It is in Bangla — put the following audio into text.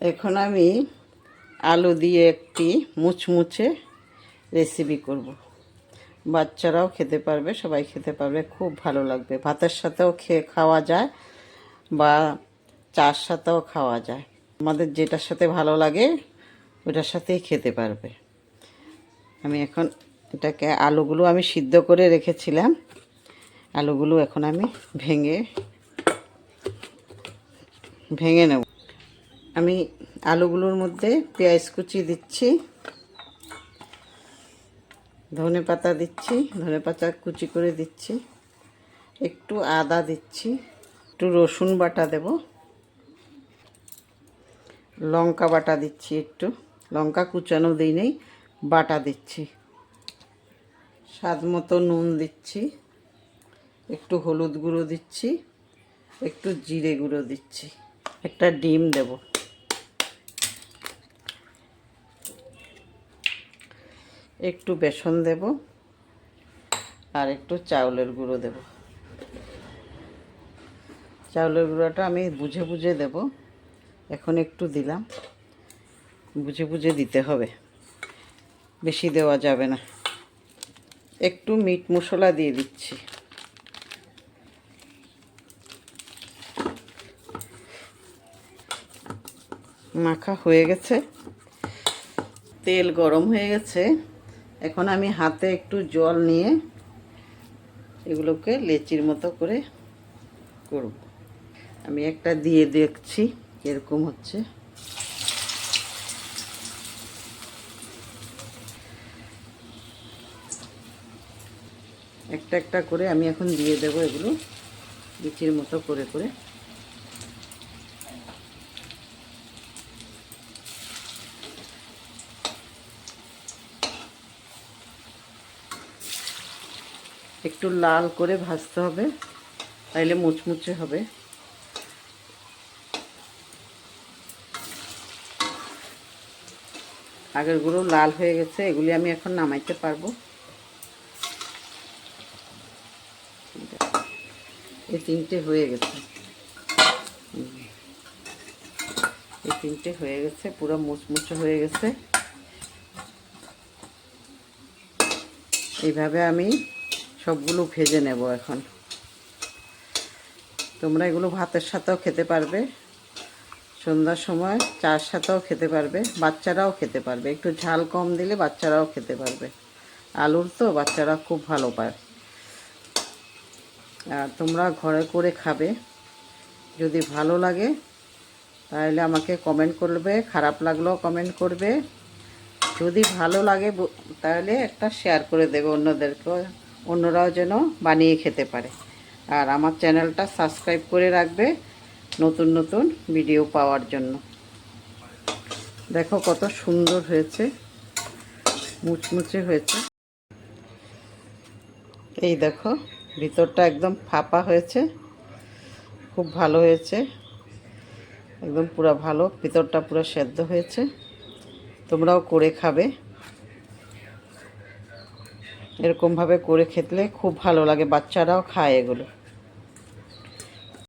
এখন আমি আলু দিয়ে একটি মুচমুচে রেসিপি করব। বাচ্চারাও খেতে পারবে, সবাই খেতে পারবে, খুব ভালো লাগবে। ভাতের সাথেও খেয়ে খাওয়া যায় বা চার সাথেও খাওয়া যায়। আমাদের যেটার সাথে ভালো লাগে, ওটার সাথেই খেতে পারবে। আমি এখন এটাকে, আলুগুলো আমি সিদ্ধ করে রেখেছিলাম। আলুগুলো এখন আমি ভেঙে ভেঙে নেব। আমি আলুগুলোর মধ্যে পেঁয়াজ কুচি দিচ্ছি, ধনে পাতা দিচ্ছি, ধনে পাতা কুচি করে দিচ্ছি, একটু আদা দিচ্ছি, একটু রসুন বাটা দেব, লঙ্কা বাটা দিচ্ছি একটু, লঙ্কা কুচানো দিই নেই, বাটা দিচ্ছি স্বাদ মতো নুন দিচ্ছি, একটু হলুদ গুঁড়ো দিচ্ছি, একটু জিরে গুঁড়ো দিচ্ছি, একটা ডিম দেব। একটু বেসন দেব আর একটু চাউলের গুঁড়ো দেব। চাউলের গুঁড়োটা আমি বুঝে বুঝে দেব। এখন একটু দিলাম। বুঝে বুঝে দিতে হবে। বেশি দেওয়া যাবে না। একটু মিট মশলা দিয়ে দিচ্ছি। মাখা হয়ে গেছে। তেল গরম হয়ে গেছে। এখন আমি হাতে একটু জল নিয়ে এগুলোকে লেচির মতো করে করব। আমি একটা দিয়ে দেখছি কীরকম হচ্ছে। একটা একটা করে আমি এখন দিয়ে দেব এগুলো লিচির মতো করে করে। একটু লাল করে ভাজতে হবে, তাইলে মুচমুচে হবে। আগের গুঁড়ো লাল হয়ে গেছে, এগুলি আমি এখন নামাইতে পারব। এই তিনটে হয়ে গেছে। এই তিনটে হয়ে গেছে, পুরো মুচমুচে হয়ে গেছে। এইভাবে আমি সবগুলো ভেজে নেব এখন। তোমরা এগুলো ভাতের সাথেও খেতে পারবে। সন্ধ্যার সময় চার সাথেও খেতে পারবে, বাচ্চারাও খেতে পারবে। একটু ঝাল কম দিলে বাচ্চারাও খেতে পারবে। আলুর তো বাচ্চারা খুব ভালো পায়। আর তোমরা ঘরে করে খাবে। যদি ভালো লাগে, তাহলে আমাকে কমেন্ট করবে, খারাপ লাগলেও কমেন্ট করবে। যদি ভালো লাগে, তাহলে একটা শেয়ার করে দেবে অন্যদেরকেও। অন্যরাও যেন বানিয়ে খেতে পারে। আর আমার চ্যানেলটা সাবস্ক্রাইব করে রাখবে নতুন নতুন ভিডিও পাওয়ার জন্য। দেখো কত সুন্দর হয়েছে, মুচমুচে হয়েছে। এই দেখো, ভিতরটা একদম ফাঁপা হয়েছে, খুব ভালো হয়েছে, একদম পুরো ভালো, ভিতরটা পুরো সেদ্ধ হয়েছে। তোমরাও করে খাবে। এরকমভাবে করে খেতলে খুব ভালো লাগে। বাচ্চারাও খায় এগুলো।